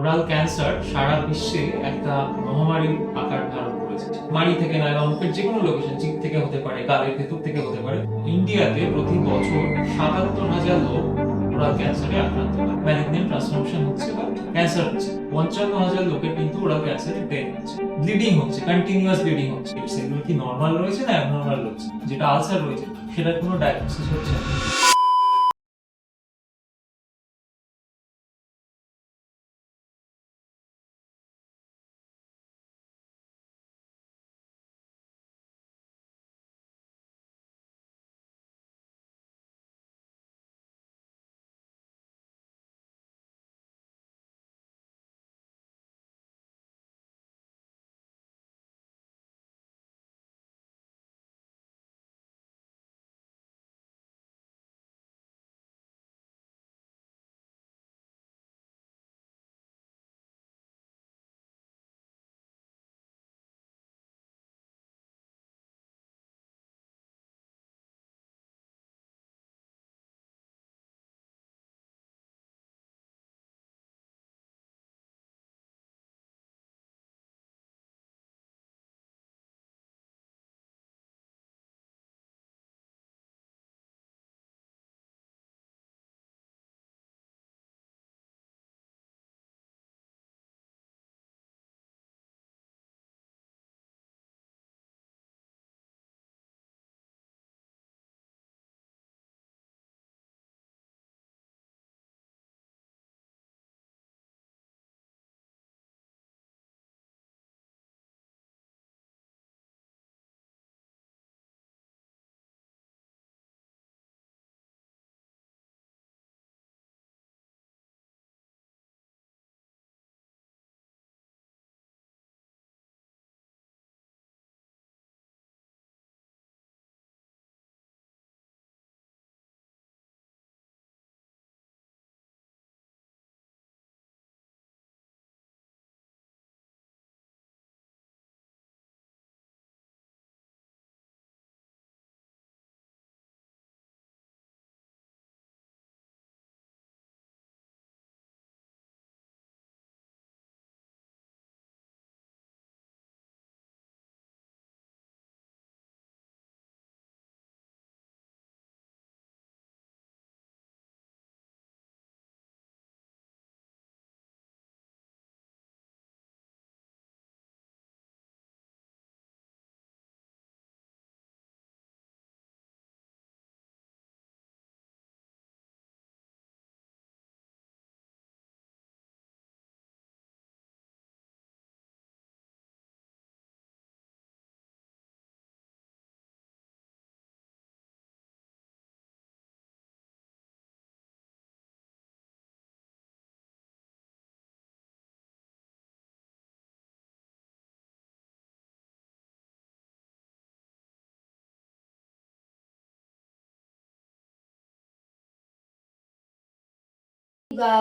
Oral cancer সারা বিশ্বে একটা মহামারীর আকার ধারণ করেছে। মাড়ি থেকে বা মুখের যে কোনো লোকেশন চিক থেকে হতে পারে, গালের ভেতর থেকে হতে পারে, ইন্ডিয়াতে প্রতি বছর সাতাত্তর হাজার লোক ওরাল ক্যান্সারে আক্রান্ত হয়। ম্যালিগনেন্ট ট্রান্সফরমেশন হচ্ছে বা ক্যান্সার হচ্ছে। পঞ্চান্ন হাজার লোকের কিন্তু ওরাল ক্যান্সারে ডেথ হচ্ছে। ব্লিডিং হচ্ছে কন্টিনিউয়াস ব্লিডিং হচ্ছে। সেগুলো কি নর্মাল রয়েছে না অ্যাবনর্মাল রয়েছে? যেটা আলসার রয়েছে, সেটার কোনো ডায়াগনোসিস হচ্ছে না।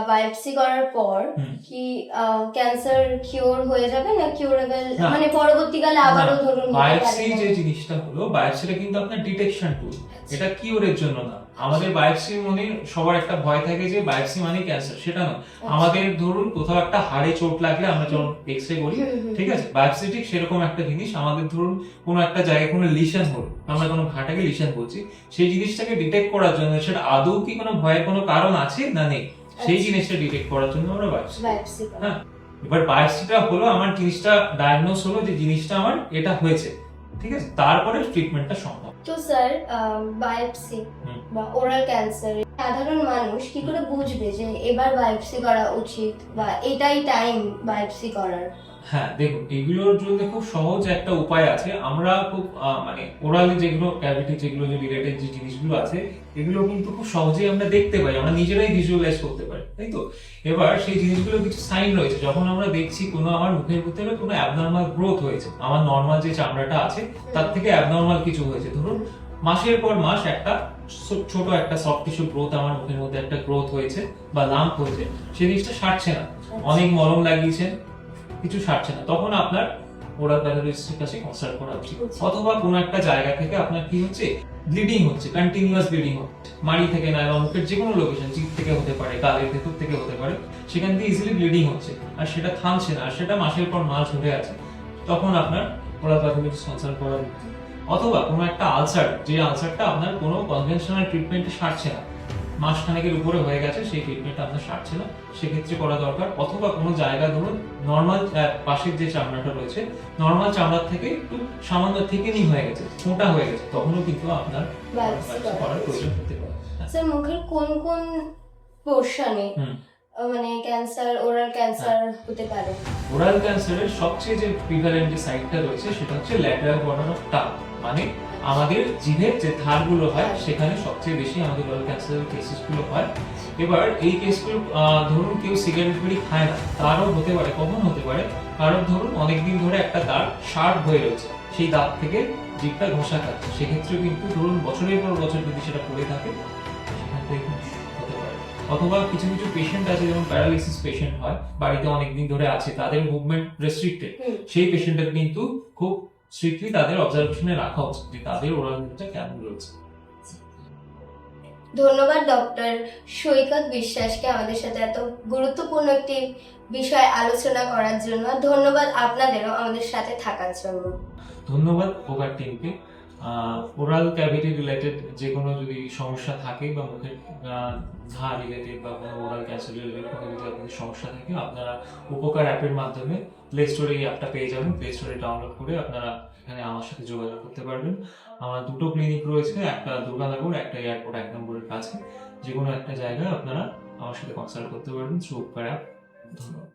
বায়োপসি করার পর কি ক্যান্সার কিওর হয়ে যাবে না কিউরেবল না। মানে পরবর্তীকালে আবারও ধরুন বায়োপসি যে জিনিসটা হলো বায়োপসিটা কিন্তু আপনার ডিটেকশন টুল এটা কিওরের জন্য না। আমাদের বায়োপসি মনে সবার একটা ভয় থাকে যে বায়োপসি মানে ক্যান্সার সেটা না আমাদের ধরুন কোথাও একটা হাড়ে চোট লাগলে আমরা যখন এক্স রে করি। ঠিক আছে? বায়োপসি ঠিক সেরকম একটা জিনিস। আমাদের ধরুন কোনো একটা জায়গায় কোনো লিশন হলো আমরা কোনো ঘাটাকে লিশন বলছি সেই জিনিসটাকে ডিটেক্ট করার জন্য সেটা আদৌ কি কোনো ভয়ের কোনো কারণ আছে না নেই? সেই। জিনিসটা ডিটেক্ট করার জন্য আমরা বায়োপসি হ্যাঁ? এবার বায়োপসিটা হলো আমার জিনিসটা ডায়াগনোস হলো যে জিনিসটা আমার এটা হয়েছে। ঠিক আছে? তারপরে ট্রিটমেন্টটা সম্ভব। তো স্যার বায়োপসি। বা ওরাল ক্যান্সার সাধারণ মানুষ কি করে বুঝবে যে এবার বায়োপসি করা উচিত বা এটাই টাইম বায়োপসি করার? হ্যাঁ দেখুন এগুলোর জন্য খুব সহজ একটা উপায় আছে। আমরা খুব মানে ওরালি যেগুলো ক্যাভিটি যেগুলো যে রিলেটেড যে জিনিসগুলো আছে এগুলো কিন্তু খুব সহজেই আমরা দেখতে পাই। আমরা নিজেরাই ভিজুয়ালাইজ করতে পারি তাই তো? এবার সেই জিনিসগুলো কিছু সাইন রয়েছে। যখন আমরা দেখছি কোনো আমার মুখের ভিতরে কোনো অ্যাবনর্মাল গ্রোথ হয়েছে আমার নর্মাল যে চামড়াটা আছে তার থেকে অ্যাবনর্মাল কিছু হয়েছে। ধরুন মাসের পর মাস একটা ছোট একটা সফট টিস্যু গ্রোথ আমার মুখের মধ্যে একটা গ্রোথ হয়েছে বা লাম্প হয়েছে। সেই জিনিসটা সারছে না। অনেক মলম লাগিয়েছেন কিছু সারছে না। তখন আপনার ওরাল প্যাথোলজিস্টের কাছে কনসাল্ট করা উচিত। অথবা কোনো একটা জায়গা থেকে আপনার কি হচ্ছে? ব্লিডিং হচ্ছে কন্টিনিউয়াস ব্লিডিং হচ্ছে। মাড়ি থেকে না বা মুখের যে কোনো লোকেশন জিভ থেকে হতে পারে গালের ভেতর থেকে হতে পারে সেখান থেকে ইজিলি ব্লিডিং হচ্ছে। আর সেটা থামছে না আর সেটা মাসের পর মাস ধরে আছে। তখন আপনার ওরাল প্যাথোলজিস্ট কনসাল্ট করা উচিত। অথবা কোনো একটা আলসার যে আলসারটা আপনার কোনো কনভেনশনাল ট্রিটমেন্টে সারছে না মাস খানেকের উপরে হয়ে গেছে সেই ট্রিটমেন্টটা আপনার সারছে না সেক্ষেত্রে করা দরকার। অথবা কোনো জায়গা ধরুন নর্মাল পাশের যে চামড়াটা রয়েছে নর্মাল চামড়ার থেকে একটু সামান্য থেকেনি হয়ে গেছে মোটা হয়ে গেছে তখনও কিন্তু আপনার করার প্রয়োজন হতে পারে। হ্যাঁ। স্যার মুখের কোন কোন পোর্শনে। মানে ক্যান্সার ওরাল ক্যান্সার হতে পারে? ওরাল ক্যান্সারের সবচেয়ে যে প্রিভ্যালেন্ট যে সাইটটা রয়েছে সেটা হচ্ছে ল্যাটারাল বর্ডার অফ টাং মানে আমাদের জিভের যে ধারগুলো হয় সেখানে সবচেয়ে বেশি আমাদের ওরাল ক্যান্সারের কেসেসগুলো হয়। এবার এই কেসগুলো ধরুন কেউ সিগারেট বিড়ি খায় না তারও হতে পারে কখন হতে পারে। কারণ ধরুন অনেকদিন ধরে একটা দাঁত শার্প হয়ে রয়েছে সেই দাঁত থেকে জিভটা ঘষা খাচ্ছে সেক্ষেত্রে কিন্তু ধরুন বছরের পর বছর যদি সেটা পড়ে থাকে সেখান থেকে হতে পারে। অথবা কিছু কিছু পেশেন্ট আছে যেমন প্যারালাইসিস পেশেন্ট হয় বাড়িতে অনেকদিন ধরে আছে তাদের মুভমেন্ট রেস্ট্রিক্টেড সেই পেশেন্টের কিন্তু খুব স্ট্রিক্টলি তাদের অবজারভেশনে রাখা উচিত যে তাদের ওরাল হেলথটা কেমন রয়েছে। ধন্যবাদ ডক্টর সৈকত বিশ্বাসকে আমাদের সাথে এত গুরুত্বপূর্ণ একটি বিষয় আলোচনা করার জন্য। ধন্যবাদ আপনাদেরও আমাদের সাথে থাকার জন্য। ধন্যবাদ ওভার টিমকে ওরাল ক্যাভিটি রিলেটেড যে কোনো যদি সমস্যা থাকে বা মুখের ঘা রিলেটেড বা কোনো ওরাল ক্যান্সার রিলেটেড কোনো যদি আপনাদের সমস্যা থাকে, আপনারা উপকার অ্যাপের মাধ্যমে প্লে স্টোরে এই অ্যাপটা পেয়ে যাবেন। প্লে স্টোরে ডাউনলোড করে আপনারা এখানে আমার সাথে যোগাযোগ করতে পারবেন। আমার দুটো ক্লিনিক রয়েছে, একটা দুর্গানগর, একটা এয়ারপোর্ট এক নম্বরের কাছে। যে কোনো একটা জায়গায় আপনারা আমার সাথে কনসাল্ট করতে পারবেন। থ্রু উপকার অ্যাপ ধন্যবাদ।